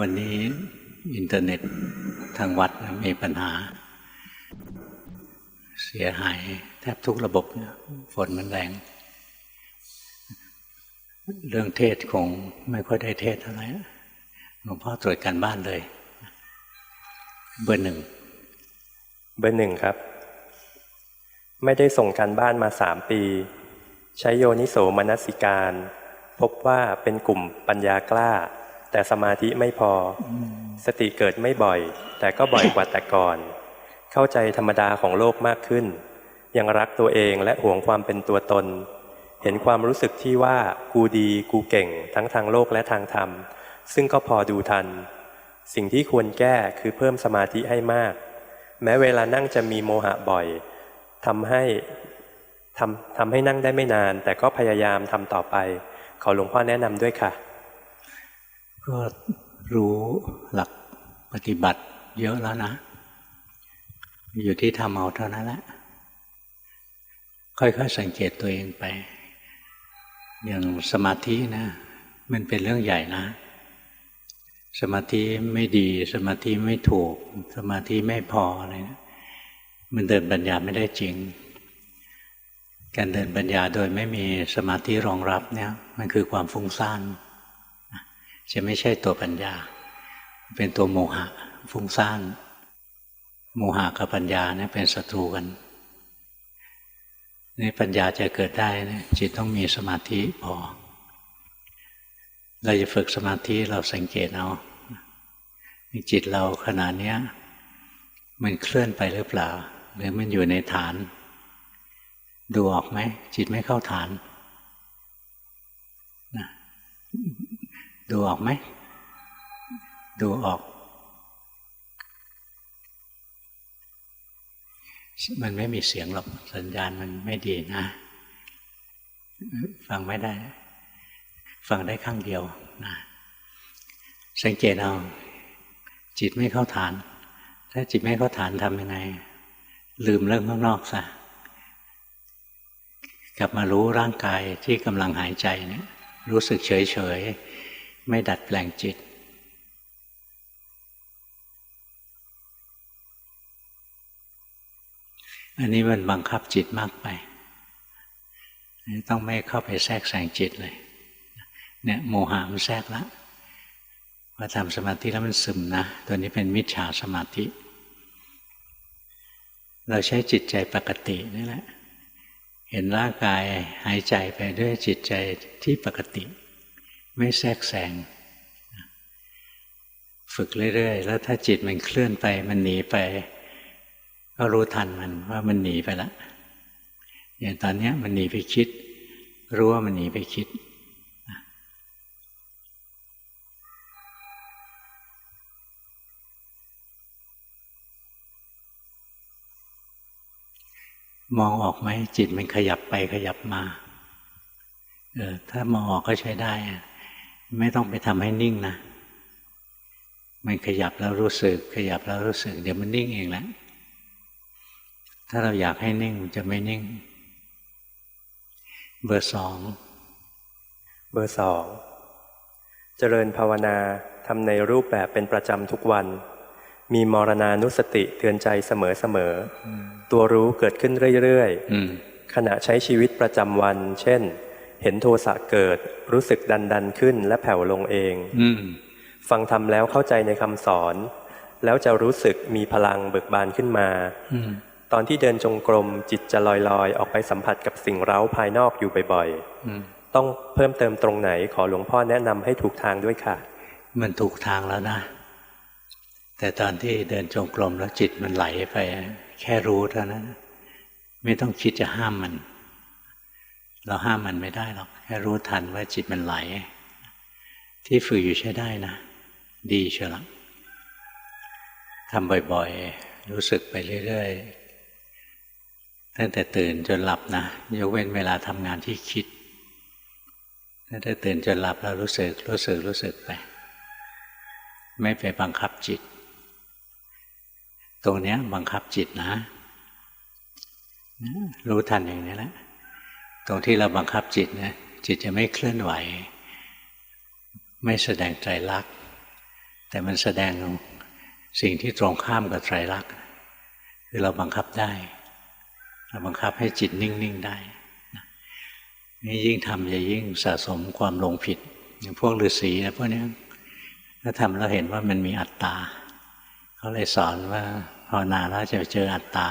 วันนี้อินเทอร์เน็ตทางวัดมีปัญหา เสียหายแทบทุกระบบฝนมันแรง เรื่องเทศคงไม่ค่อยได้เทศอะไรหลวงพ่อตรวจการบ้านเลย เบอร์หนึ่ง เบอร์หนึ่งครับ ไม่ได้ส่งการบ้านมาสามปี ใช้โยนิโสมนสิการ พบว่าเป็นกลุ่มปัญญากล้า แต่สมาธิไม่พอ สติเกิดไม่บ่อย แต่ก็บ่อยกว่าแต่ก่อน เข้าใจธรรมดาของโลกมากขึ้น ยังรักตัวเองและหวงความเป็นตัวตน เห็นความรู้สึกที่ว่ากูดีกูเก่งทั้งทางโลกและทางธรรม ซึ่งก็พอดูทัน สิ่งที่ควรแก้คือเพิ่มสมาธิให้มาก แม้เวลานั่งจะมีโมหะบ่อยทำให้ทำทำให้นั่งได้ไม่นาน แต่ก็พยายามทำต่อไป ขอหลวงพ่อแนะนำด้วยค่ะ ก็รู้หลักปฏิบัติเยอะแล้วนะ อยู่ที่ทำเอาเท่านั้นแหละ ค่อยๆสังเกตตัวเองไป อย่างสมาธินะ มันเป็นเรื่องใหญ่นะ สมาธิไม่ดี สมาธิไม่ถูก สมาธิไม่พออะไรนะมันเดินปัญญาไม่ได้จริง การเดินปัญญาโดยไม่มีสมาธิรองรับเนี่ย มันคือความฟุ้งซ่าน จะไม่ใช่ตัวปัญญา เป็นตัวโมหะฟุ้งซ่านโมหะกับปัญญาเนี่ยเป็นศัตรูกันนี่ปัญญาจะเกิดได้นะจิตต้องมีสมาธิพอ เราจะฝึกสมาธิเราสังเกตเอาจิตเราขณะนี้มันเคลื่อนไปหรือเปล่า หรือมันอยู่ในฐาน ดูออกไหมจิตไม่เข้าฐาน ดูออกไหม ดูออก มันไม่มีเสียงหรอกสัญญาณมันไม่ดีนะ ฟังไม่ได้ ฟังได้ข้างเดียวนะสังเกตเอา จิตไม่เข้าฐาน ถ้าจิตไม่เข้าฐานทำยังไง ลืมเรื่องข้างนอกซะกลับมารู้ร่างกายที่กำลังหายใจเนี่ยรู้สึกเฉยเฉย ไม่ดัดแปลงจิต อันนี้มันบังคับจิตมากไป ต้องไม่เข้าไปแทรกแซงจิตเลย เนี่ยโมหะมันแทรกแล้วพอทำสมาธิแล้วมันซึมนะ ตัวนี้เป็นมิจฉาสมาธิ เราใช้จิตใจปกตินี่แหละ เห็นร่างกายหายใจไปด้วยจิตใจที่ปกติ ไม่แทรกแซงฝึกเรื่อยๆ แล้วถ้าจิตมันเคลื่อนไป มันหนีไป ก็รู้ทันมันว่ามันหนีไปแล้วอย่างตอนนี้มันหนีไปคิด รู้ว่ามันหนีไปคิดมองออกไหมจิตมันขยับไปขยับมา เออถ้ามองออกก็ใช้ได้ ไม่ต้องไปทำให้นิ่งนะมันขยับแล้วรู้สึก ขยับแล้วรู้สึก เดี๋ยวมันนิ่งเองแหละถ้าเราอยากให้นิ่งมันจะไม่นิ่ง เบอร์สองเบอร์สองเจริญภาวนาทำในรูปแบบเป็นประจำทุกวัน มีมรณานุสติเตือนใจเสมอๆตัวรู้เกิดขึ้นเรื่อยอืมๆขณะใช้ชีวิตประจำวัน เช่น เห็นโทสะเกิด รู้สึกดันดันๆขึ้นและแผ่วลงเองอืมฟังทำแล้วเข้าใจในคำสอน แล้วจะรู้สึกมีพลังเบิกบานขึ้นมาอืมตอนที่เดินจงกรมจิตจะลอยๆ ออกไปสัมผัสกับสิ่งเร้าภายนอกอยู่บ่อยอืมๆต้องเพิ่มเติมตรงไหนขอหลวงพ่อแนะนำให้ถูกทางด้วยค่ะ มันถูกทางแล้วนะ แต่ตอนที่เดินจงกรมแล้วจิตมันไหลไป แค่รู้เท่านั้น ไม่ต้องคิดจะห้ามมัน เราห้ามมันไม่ได้หรอกแค่รู้ทันว่าจิตมันไหล ที่ฝึกอยู่ใช้ได้นะ ดีเชียวละทำบ่อยๆ รู้สึกไปเรื่อยๆ ตั้งแต่ตื่นจนหลับนะยกเว้นเวลาทำงานที่คิด ตั้งแต่ตื่นจนหลับแล้วรู้สึก รู้สึกรู้สึกไป ไม่ไปบังคับจิต ตรงนี้บังคับจิตนะ รู้ทันอย่างนี้แหละ ตรงที่เราบังคับจิตนะจิตจะไม่เคลื่อนไหว ไม่แสดงใจรักแต่มันแสดงสิ่งที่ตรงข้ามกับไตรลักษณ์คือเราบังคับได้ เราบังคับให้จิตนิ่ง ๆ ได้นี่ยิ่งทำจะยิ่งสะสมความลงผิด อย่างพวกฤาษีนะพวกนี้ถ้าทำแล้วเห็นว่ามันมีอัตตาเขาเลยสอนว่าภาวนาแล้วจะเจออัตตา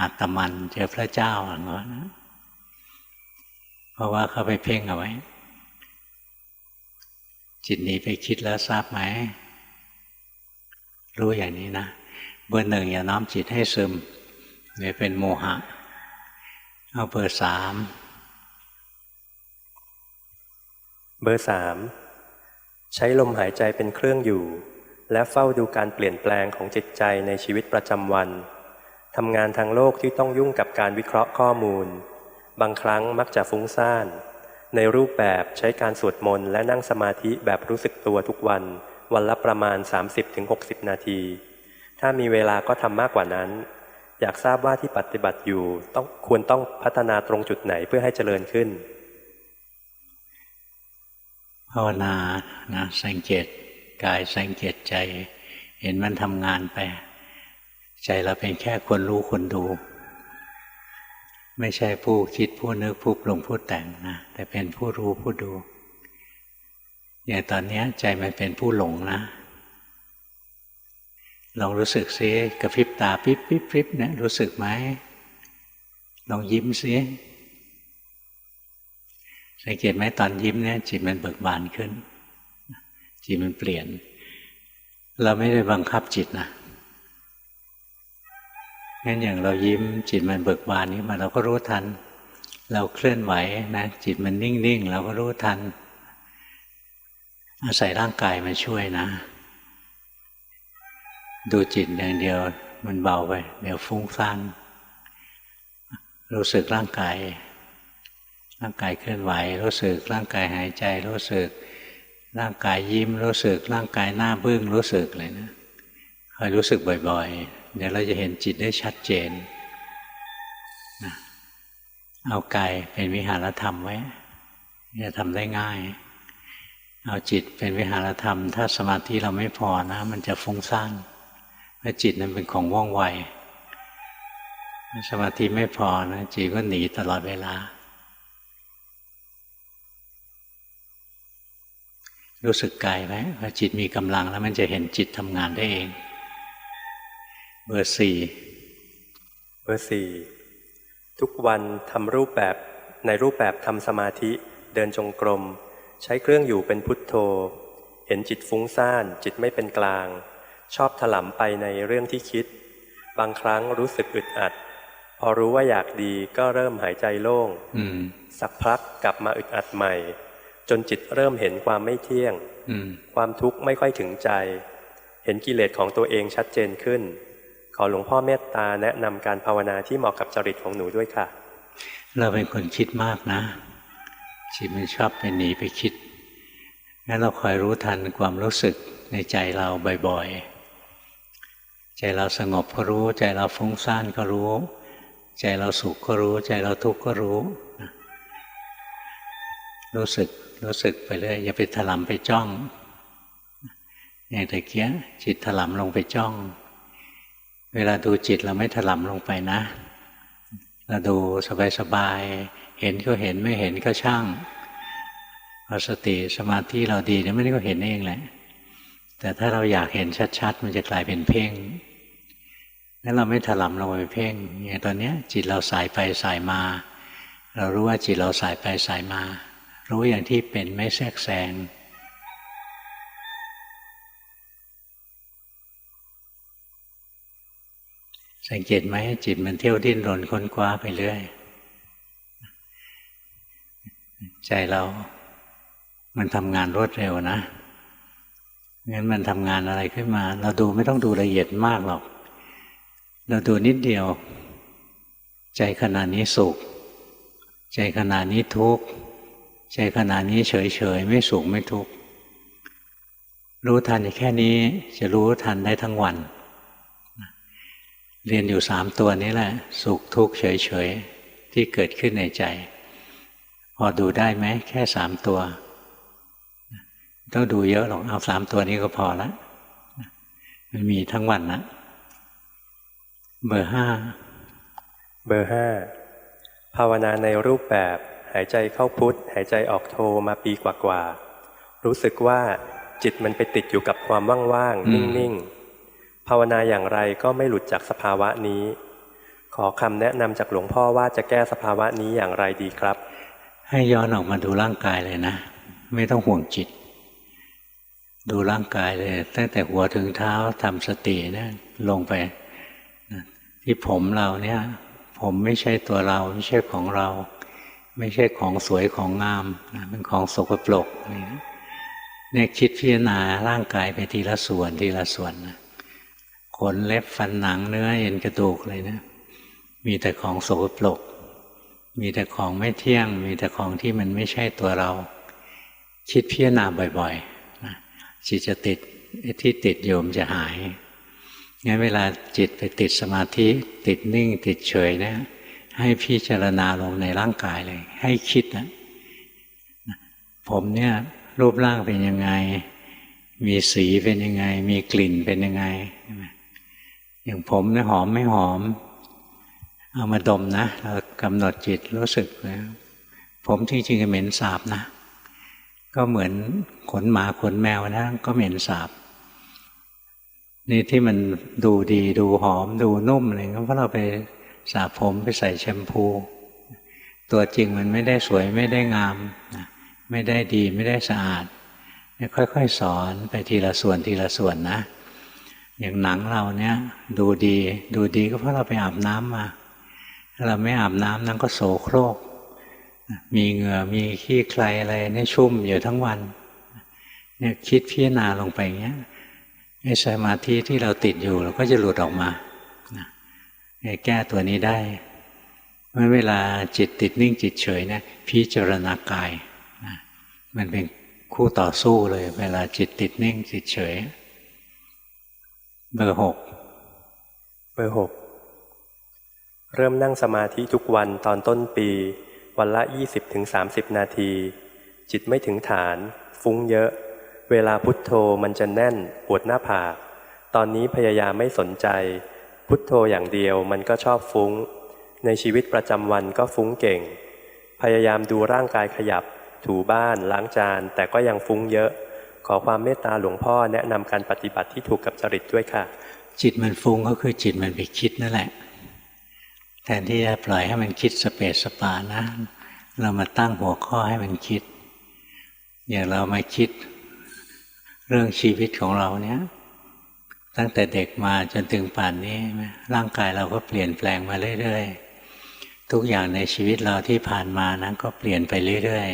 อัตมันเจอพระเจ้าอย่างนั้น ราะว่าเขาไปเพ่งเอาไว้ จิตหนีไปคิดแล้วทราบไหม รู้อย่างนี้นะ เบอร์หนึ่งอย่าน้อมจิตให้ซึมเนี่ยเป็นโมหะ เอาเบอร์สามเบอร์สามใช้ลมหายใจเป็นเครื่องอยู่ และเฝ้าดูการเปลี่ยนแปลงของจิตใจในชีวิตประจำวันทำงานทางโลกที่ต้องยุ่งกับการวิเคราะห์ข้อมูล บางครั้งมักจะฟุ้งซ่าน ในรูปแบบใช้การสวดมนต์และนั่งสมาธิแบบรู้สึกตัวทุกวัน วันละประมาณ 30-60 นาที ถ้ามีเวลาก็ทำมากกว่านั้น อยากทราบว่าที่ปฏิบัติอยู่ต้องควรต้องพัฒนาตรงจุดไหนเพื่อให้เจริญขึ้น ภาวนานะสังเกตกายสังเกตใจ เห็นมันทำงานไป ใจเราเป็นแค่คนรู้คนดู ไม่ใช่ผู้คิดผู้นึกผู้ปรุงผู้แต่งนะแต่เป็นผู้รู้ผู้ดูอย่างตอนนี้ใจมันเป็นผู้หลงนะลองรู้สึกซิกระพริบตาปิ๊บปิ๊บปิ๊บเนี่ยรู้สึกไหมลองยิ้มซิสังเกตไหมตอนยิ้มเนี่ยจิตมันเบิกบานขึ้น จิตมันเปลี่ยน เราไม่ได้บังคับจิตนะ งั้นอย่างเรายิ้มจิตมันเบิกบานนี้มาเราก็รู้ทัน เราเคลื่อนไหวนะจิตมันนิ่งๆ เราก็รู้ทัน อาศัยร่างกายมาช่วยนะ ดูจิตอย่างเดียวมันเบาไป เดี๋ยวฟุ้งซ่านรู้สึกร่างกาย ร่างกายเคลื่อนไหว รู้สึกร่างกายหายใจรู้สึก ร่างกายยิ้มรู้สึก ร่างกายหน้าบึ้งรู้สึกเลยนะคอย รู้สึกบ่อยๆ เดี๋ยวเราจะเห็นจิตได้ชัดเจนนะเอากายเป็นวิหารธรรมไว้จะทำได้ง่าย เอาจิตเป็นวิหารธรรม ถ้าสมาธิเราไม่พอนะ มันจะฟุ้งซ่านเพราะจิตนั้นเป็นของว่องไวสมาธิไม่พอนะจิตก็หนีตลอดเวลา รู้สึกกายไหมพอจิตมีกำลังแล้วมันจะเห็นจิตทำงานได้เอง บอร์สี่เบอร์สี่ทุกวันทำรูปแบบในรูปแบบทำสมาธิเดินจงกรม ใช้เครื่องอยู่เป็นพุทโธ เห็นจิตฟุ้งซ่าน จิตไม่เป็นกลาง ชอบถลำไปในเรื่องที่คิด บางครั้งรู้สึกอึดอัด พอรู้ว่าอยากดีก็เริ่มหายใจโล่งอืมสักพักกลับมาอึดอัดใหม่ จนจิตเริ่มเห็นความไม่เที่ยงอืมความทุกข์ไม่ค่อยถึงใจ เห็นกิเลสของตัวเองชัดเจนขึ้น ขอหลวงพ่อเมตตาแนะนำการภาวนาที่เหมาะกับจริตของหนูด้วยค่ะ เราเป็นคนคิดมากนะจิตมันชอบไปหนีไปคิดงั้นเราคอยรู้ทันความรู้สึกในใจเราบ่อยๆ ใจเราสงบก็รู้ ใจเราฟุ้งซ่านก็รู้ ใจเราสุขก็รู้ ใจเราทุกข์ก็รู้ รู้สึกรู้สึกไปเรื่อยอย่าไปถลำไปจ้องอย่างตะเกียจิตถลำลงไปจ้อง เวลาดูจิตเราไม่ถลำลงไปนะเราดูสบายๆเห็นก็เห็นไม่เห็นก็ช่างพอสติสมาธิเราดีเนี่ยไม่ได้ก็เห็นเองแหละ แต่ถ้าเราอยากเห็นชัด ๆ มันจะกลายเป็นเพ่งนั้นเราไม่ถลำลงไปเพ่งอย่างตอนเนี้ยจิตเราสายไปสายมา เรารู้ว่าจิตเราสายไปสายมา รู้อย่างที่เป็นไม่แทรกแซง สังเกตไหมจิตมันเที่ยวดิ้นรนค้นคว้าไปเรื่อย ใจเรา มันทำงานรวดเร็วนะงั้นมันทำงานอะไรขึ้นมา เราดูไม่ต้องดูละเอียดมากหรอก เราดูนิดเดียว ใจขณะนี้สุข ใจขณะนี้ทุกข์ใจขณะนี้เฉยเฉยไม่สุขไม่ทุกข์รู้ทันแค่นี้จะรู้ทันได้ทั้งวัน เรียนอยู่สามตัวนี้แหละ สุขทุกข์เฉยๆ ที่เกิดขึ้นในใจ พอดูได้ไหมแค่สามตัวต้องดูเยอะหรอกเอาสามตัวนี้ก็พอละมันมีทั้งวันนะเบอร์ห้าเบอร์ห้าภาวนาในรูปแบบหายใจเข้าพุทธหายใจออกโทมาปีกว่าๆรู้สึกว่าจิตมันไปติดอยู่กับความว่างๆนิ่งๆ ภาวนาอย่างไรก็ไม่หลุดจากสภาวะนี้ ขอคำแนะนำจากหลวงพ่อว่าจะแก้สภาวะนี้อย่างไรดีครับ ให้ย้อนออกมาดูร่างกายเลยนะ ไม่ต้องห่วงจิต ดูร่างกายเลย ตั้งแต่หัวถึงเท้าทำสตินะลงไปที่ผมเราเนี่ย ผมไม่ใช่ตัวเราไม่ใช่ของเรา ไม่ใช่ของสวยของงามนะเป็นของสกปรกนี่เนี่ยคิดพิจารณาร่างกายไปทีละส่วนทีละส่วนนะ ขนเล็บฟันหนังเนื้อเอ็นกระดูกเลยนะ มีแต่ของโสกปรก มีแต่ของไม่เที่ยง มีแต่ของที่มันไม่ใช่ตัวเรา คิดพิจารณาบ่อยๆนะจิตจะติดที่ติดโยมจะหายงั้นเวลาจิตไปติดสมาธิ ติดนิ่ง ติดเฉยเนะให้พิจารณาลงในร่างกายเลย ให้คิดนะผมเนี่ยรูปร่างเป็นยังไง มีสีเป็นยังไง มีกลิ่นเป็นยังไง อย่างผมเนี่ยหอมไม่หอม เอามาดมนะเรากำหนดจิตรู้สึกนะผมจริงๆก็เหม็นสาบนะ ก็เหมือนขนหมาขนแมวนะก็เหม็นสาบนี่ที่มันดูดีดูหอมดูนุ่มอะไรก็เพราะเราไปสระผมไปใส่แชมพู ตัวจริงมันไม่ได้สวยไม่ได้งามนะไม่ได้ดีไม่ได้สะอาดค่อยๆสอนไปทีละส่วนทีละส่วนนะ อย่างหนังเราเนี่ย ดูดี ดูดีก็เพราะเราไปอาบน้ำมาถ้าเราไม่อาบน้ำนั้นก็โสโครก มีเหงื่อมีขี้ใครอะไรเนี่ยชุ่มอยู่ทั้งวันเนี่ยคิดพิจารณาลงไปอย่างเงี้ยไอ้สมาธิที่เราติดอยู่เราก็จะหลุดออกมาแก้ตัวนี้ได้เมื่อเวลาจิตติดนิ่งจิตเฉยเนี่ยพิจารณากายนะมันเป็นคู่ต่อสู้เลย เวลาจิตติดนิ่งจิตเฉย เบอร์หกเบอร์หกเริ่มนั่งสมาธิทุกวันตอนต้นปี วันละ 20-30 นาที จิตไม่ถึงฐาน ฟุ้งเยอะ เวลาพุทโธมันจะแน่นปวดหน้าผาก ตอนนี้พยายามไม่สนใจ พุทโธอย่างเดียวมันก็ชอบฟุ้ง ในชีวิตประจำวันก็ฟุ้งเก่ง พยายามดูร่างกายขยับ ถูบ้านล้างจานแต่ก็ยังฟุ้งเยอะ ขอความเมตตาหลวงพ่อแนะนำการปฏิบัติที่ถูกกับจริตด้วยค่ะ จิตมันฟุ้งก็คือจิตมันไปคิดนั่นแหละ แทนที่จะปล่อยให้มันคิดสเปสสปานะ เรามาตั้งหัวข้อให้มันคิด อย่างเรามาคิดเรื่องชีวิตของเราเนี้ยตั้งแต่เด็กมาจนถึงป่านนี้ร่างกายเราก็เปลี่ยนแปลงมาเรื่อยๆ ทุกอย่างในชีวิตเราที่ผ่านมานั้นก็เปลี่ยนไปเรื่อย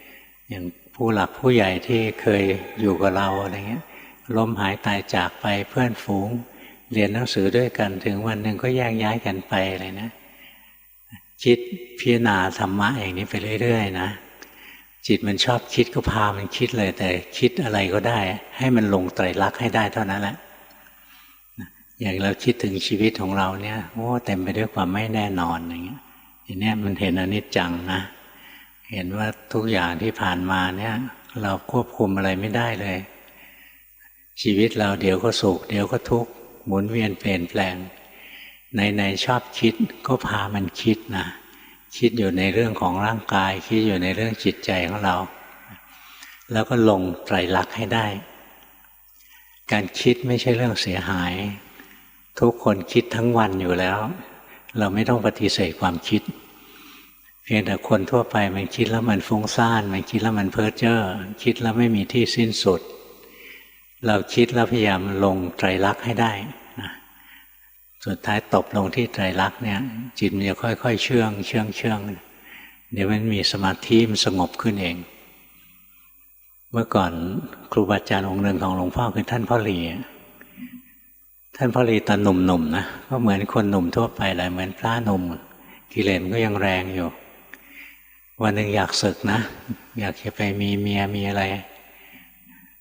ๆ อย่าง ผู้หลักผู้ใหญ่ที่เคยอยู่กับเราอะไรเงี้ยล้มหายตายจากไปเพื่อนฝูง เรียนหนังสือด้วยกันถึงวันหนึ่งก็แยกย้ายกันไปเลยนะคิดพิจารณาธรรมะอย่างนี้ไปเรื่อยๆนะจิตมันชอบคิดก็พามันคิดเลย แต่คิดอะไรก็ได้ ให้มันลงไตรลักษณ์ให้ได้เท่านั้นแหละอย่างเราคิดถึงชีวิตของเราเนี่ยโอ้เต็มไปด้วยความไม่แน่นอนอย่างเงี้ยทีเนี้ยมันเห็นอนิจจังนะ เห็นว่าทุกอย่างที่ผ่านมาเนี่ย เราควบคุมอะไรไม่ได้เลย ชีวิตเราเดี๋ยวก็สุขเดี๋ยวก็ทุกข์หมุนเวียนเปลี่ยนแปลงในในชอบคิดก็พามันคิดนะคิดอยู่ในเรื่องของร่างกาย คิดอยู่ในเรื่องจิตใจของเรา แล้วก็ลงไตรลักษณ์ให้ได้ การคิดไม่ใช่เรื่องเสียหาย ทุกคนคิดทั้งวันอยู่แล้ว เราไม่ต้องปฏิเสธความคิด พียงแต่คนทั่วไปมันคิดแล้วมันฟุ้งซ่านมันคิดแล้วมันเพ้อเจ้อคิดแล้วไม่มีที่สิ้นสุด เราคิดแล้วพยายามลงไตรลักษณ์ให้ได้นะสุดท้ายตบลงที่ไตรลักษณ์เนี่ย จิตมันจะค่อยๆเชื่องเชื่องเชื่องเดี๋ยวมันมีสมาธิมันสงบขึ้นเอง เมื่อก่อนครูบาอาจารย์องค์หนึ่งของหลวงพ่อคือท่านพ่อหลีท่านพ่อหลีตอนหนุ่มๆนะก็เหมือนคนหนุ่มทั่วไปแหละเหมือนพระหนุ่มกิเลสก็ยังแรงอยู่ วันหนึ่งอยากศึกนะ อยากจะไปมีเมียมีอะไร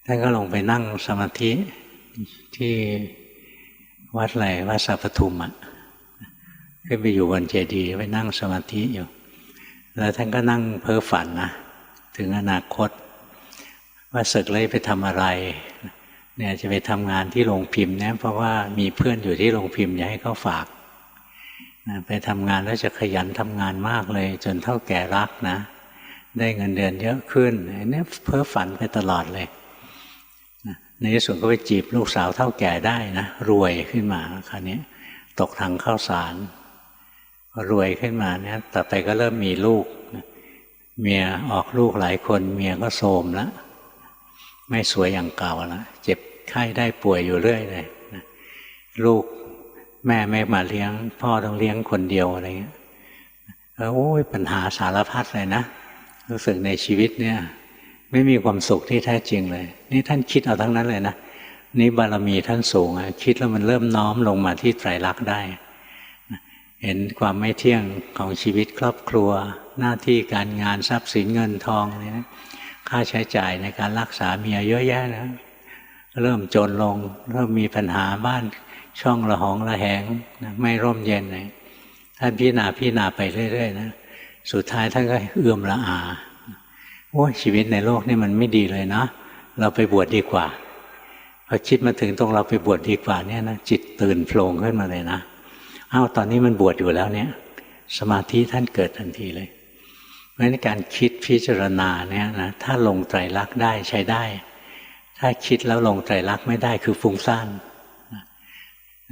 ท่านก็ลงไปนั่งสมาธิที่วัดอะไรวัดสัพพทุมอะขึ้นไปอยู่บนเจดีย์ไปนั่งสมาธิอยู่ แล้วท่านก็นั่งเพ้อฝันนะถึงอนาคต ว่าศึกเลยไปทำอะไร เนี่ยจะไปทำงานที่โรงพิมพ์เนี่ยเพราะว่ามีเพื่อนอยู่ที่โรงพิมพ์อยากให้เขาฝาก ไปทำงานแล้วจะขยันทำงานมากเลย จนเท่าแก่รักนะ ได้เงินเดือนเยอะขึ้นเนี่ยเพ้อฝันไปตลอดเลยในที่สุดก็ไปจีบลูกสาวเท่าแก่ได้นะ รวยขึ้นมาคราวนี้ตกทางข้าวสารรวยขึ้นมาเนี่ยต่อไปก็เริ่มมีลูก เมียออกลูกหลายคน เมียก็โทรมแล้วไม่สวยอย่างเก่าแล้วเจ็บไข้ได้ป่วยอยู่เรื่อยเลยลูก แม่ไม่มาเลี้ยง พ่อต้องเลี้ยงคนเดียวอะไรเงี้ยแล้วโอ้ยปัญหาสารพัดเลยนะรู้สึกในชีวิตเนี่ย ไม่มีความสุขที่แท้จริงเลย นี่ท่านคิดเอาทั้งนั้นเลยนะนี่บารมีท่านสูงอะคิดแล้วมันเริ่มน้อมลงมาที่ไตรลักษณ์ได้ เห็นความไม่เที่ยงของชีวิตครอบครัว หน้าที่การงานทรัพย์สินเงินทองเนี่ยนะค่าใช้จ่ายในการรักษาเมียเยอะแยะนะเริ่มจนลง เริ่มมีปัญหาบ้าน ช่องระหองระแหงนะไม่ร่มเย็นเลยท่านพิจารณาพิจารณาไปเรื่อยๆนะสุดท้ายท่านก็เอื้อมละอาโอ้ชีวิตในโลกนี่มันไม่ดีเลยนะ เราไปบวชดีกว่าพอคิดมาถึงตรงเราไปบวชดีกว่าเนี่ยนะจิตตื่นโผล่ขึ้นมาเลยนะอ้าวตอนนี้มันบวชอยู่แล้วเนี่ย สมาธิท่านเกิดทันทีเลยเพราะฉะนั้นการคิดพิจารณาเนี่ยนะถ้าลงไตรลักษณ์ได้ใช้ได้ ถ้าคิดแล้วลงไตรลักษณ์ไม่ได้คือฟุ้งซ่าน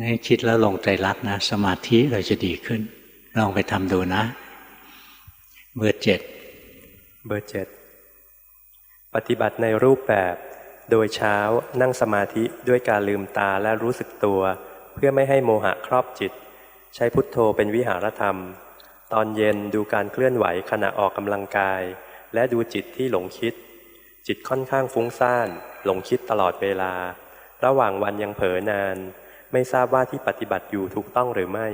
นี่คิดแล้วลงไตรลักนะ สมาธิเราจะดีขึ้น ลองไปทำดูนะ เบอร์เจ็ดเบอร์เจ็ดปฏิบัติในรูปแบบ โดยเช้านั่งสมาธิด้วยการลืมตาและรู้สึกตัว เพื่อไม่ให้โมหะครอบจิต ใช้พุทโธเป็นวิหารธรรม ตอนเย็นดูการเคลื่อนไหวขณะออกกำลังกาย และดูจิตที่หลงคิด จิตค่อนข้างฟุ้งซ่าน หลงคิดตลอดเวลา ระหว่างวันยังเผลอนาน ไม่ทราบว่าที่ปฏิบัติอยู่ถูกต้องหรือไม่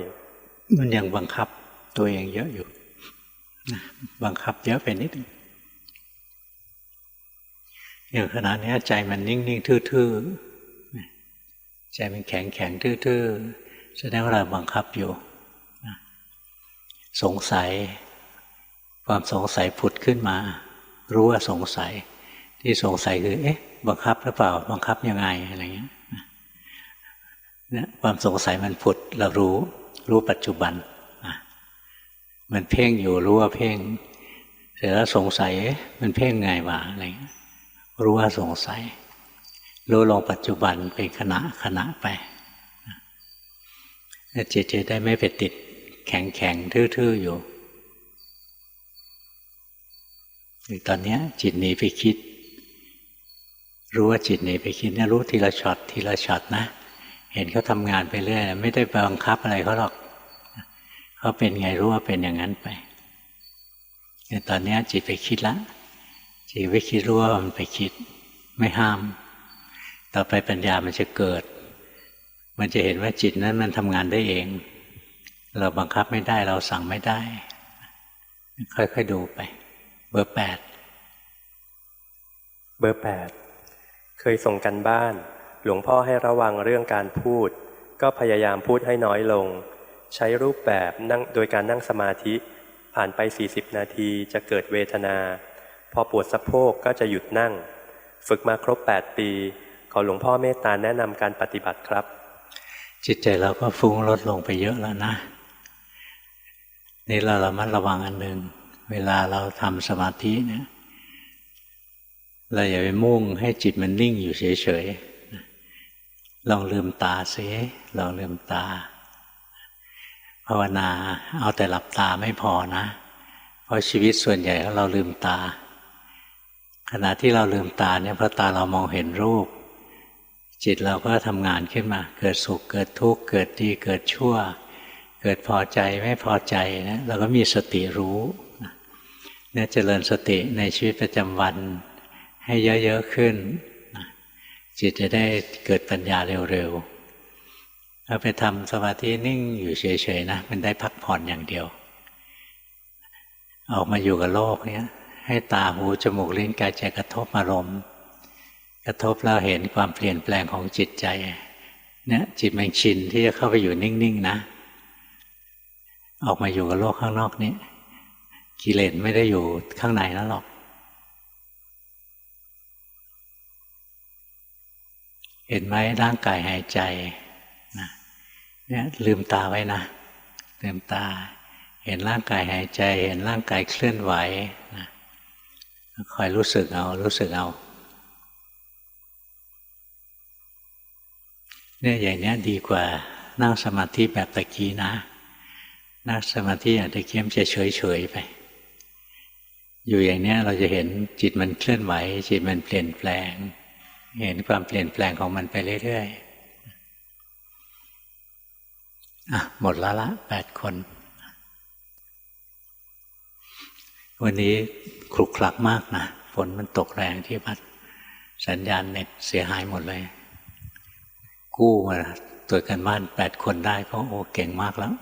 มันยังบังคับตัวเองเยอะอยู่บังคับเยอะไปนิดนึงอย่างขณะนี้ใจมันนิ่งๆทื่อๆใจมันแข็งแข็งทื่อๆแสดงว่าเราบังคับอยู่สงสัย ความสงสัยผุดขึ้นมา รู้ว่าสงสัย ที่สงสัยคือ เอ๊ะ บังคับหรือเปล่า บังคับยังไงอะไรเงี้ย นี่ยความสงสัยมันผุดเรารู้รู้ปัจจุบัน มันเพ่งอยู่รู้ว่าเพ่ง เสร็จแล้วสงสัยมันเพ่งไงวะอะไรรู้ว่าสงสัย รู้ลงปัจจุบันเป็นขณะขณะไปจิตจะได้ไม่ไปติดแข็งแข็งทื่อๆอยู่ตอนนี้จิตหนีไปคิด รู้ว่าจิตหนีไปคิดเนี่ยรู้ทีละช็อตทีละช็อตนะ เห็นเขาทำงานไปเรื่อยไม่ได้บังคับอะไรเขาหรอกเขาเป็นไงรู้ว่าเป็นอย่างนั้นไปแต่ตอนนี้จิตไปคิดละจิตไปคิดรู้ว่ามันไปคิด ไม่ห้าม ต่อไปปัญญามันจะเกิด มันจะเห็นว่าจิตนั้นมันทำงานได้เอง เราบังคับไม่ได้เราสั่งไม่ได้ ค่อยๆดูไป เบอร์แปดเบอร์แปดเคยส่งกันบ้าน หลวงพ่อให้ระวังเรื่องการพูด ก็พยายามพูดให้น้อยลง ใช้รูปแบบนั่งโดยการนั่งสมาธิ ผ่านไป 40 นาทีจะเกิดเวทนา พอปวดสะโพกก็จะหยุดนั่ง ฝึกมาครบ 8 ปี ขอหลวงพ่อเมตตาแนะนำการปฏิบัติครับ จิตใจเราก็ฟุ้งลดลงไปเยอะแล้วนะ นี่เราระมัดระวังอันหนึ่งเวลาเราทำสมาธิเนี่ยเราอย่าไปมุ่งให้จิตมันนิ่งอยู่เฉยๆ ลองลืมตาสิลองลืมตา ภาวนาเอาแต่หลับตาไม่พอนะ เพราะชีวิตส่วนใหญ่เราลืมตา ขณะที่เราลืมตาเนี่ยเพราะตาเรามองเห็นรูป จิตเราก็ทำงานขึ้นมา เกิดสุขเกิดทุกข์เกิดดีเกิดชั่ว เกิดพอใจไม่พอใจนะเราก็มีสติรู้เนี่ยเจริญสติในชีวิตประจำวันให้เยอะๆขึ้น จิตจะได้เกิดปัญญาเร็วๆถ้าไปทำสมาธินิ่งอยู่เฉยๆนะมันได้พักผ่อนอย่างเดียว ออกมาอยู่กับโลกเนี้ยให้ตาหูจมูกลิ้นกายใจกระทบอารมณ์กระทบแล้วเห็นความเปลี่ยนแปลงของจิตใจเนี่ยจิตมันชินที่จะเข้าไปอยู่นิ่งๆนะ ออกมาอยู่กับโลกข้างนอกนี้กิเลสไม่ได้อยู่ข้างในนั่นหรอก เห็นไหมร่างกายหายใจนะเนี่ยลืมตาไว้นะลืมตา เห็นร่างกายหายใจ เห็นร่างกายเคลื่อนไหวนะคอยรู้สึกเอารู้สึกเอาเนี่ยอย่างเนี้ยดีกว่านั่งสมาธิแบบตะกี้นะ นั่งสมาธิอย่างตะกี้มันจะเฉยเฉยไป อยู่อย่างเนี้ยเราจะเห็นจิตมันเคลื่อนไหว จิตมันเปลี่ยนแปลง เห็นความเปลี่ยนแปลงของมันไปเรื่อยๆอะหมดล้วละแปดคน วันนี้คลุกคลักมากนะ ฝนมันตกแรงที่พัด สัญญาณเน็ตเสียหายหมดเลย กู้มาตรวจกันบ้านแปดคนได้ก็โอ้เก่งมากแล้ว